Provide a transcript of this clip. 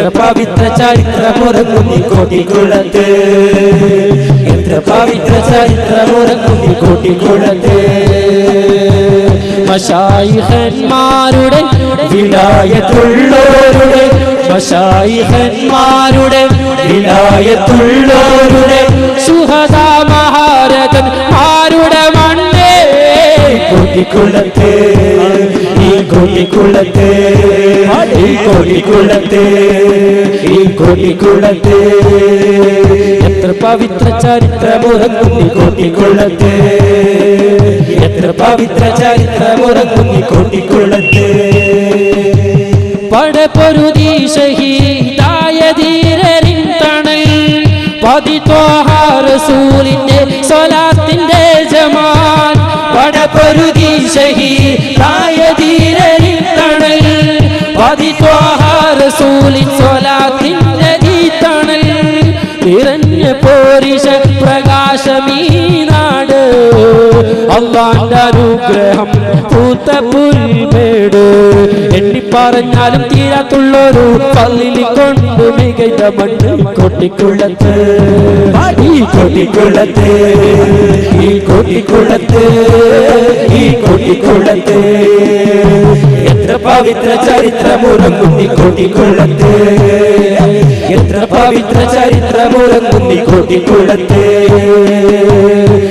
എത്ര പവിത്ര ചരിത്രമുറങ്ങുന്നി കോട്ടിക്കുളത്ത് എത്ര പവിത്ര ചരിത്രമുറങ്ങുന്നി കോട്ടിക്കുളത്ത് മഷായിഹന്മാരുടെ വിലായത്തുള്ളവരുടെ മഷായിഹന്മാരുടെ വിലായത്തുള്ളോരുടെ സുഹദാ മഹാരഥന്മാരുടെ മണ്ണേ കോട്ടിക്കുളത്ത്. ഈ കോട്ടിക്കുളത്ത് ഈ കോട്ടിക്കുളത്ത് ഈ കോട്ടിക്കുളത്ത് എത്ര പവിത്ര ചരിത്രമുറങ്ങുന്നി കോട്ടിക്കുളത്ത് എത്ര പവിത്ര ചരിത്രമുറങ്ങുന്നി കോട്ടിക്കുളത്ത് പടപ്പൊരുതി ഷഹീദായ ധീരരിൻ തണൽ പതിത്തോഹാറസൂലിന്റെ സ്വലാത്തിന്റെ ജമാൻ. പടപൊരുതി ഷഹീദായ നിറഞ്ഞ പോരിഷ പ്രകാശമീ നാട് അള്ളാന്റെ അനുഗ്രഹം പൂത്ത പുൽമേട്. എണ്ണി പറഞ്ഞാലും തീരാത്തുള്ളൊരു പള്ളിലി കൊണ്ട് മികച്ച മണ്ണ് കൊട്ടിക്കുളത്ത്. ഈ കൊട്ടിക്കുളത്ത് ഈ കൊട്ടിക്കുളത്ത് ഈ കൊട്ടിക്കുളത്ത്. എത്ര പവിത്ര ചരിത്രമൂലം കൊട്ടിക്കുളത്ത്. എത്ര പവിത്ര ചരിത്രമുറങ്ങുന്നി കൊട്ടിക്കുളത്ത്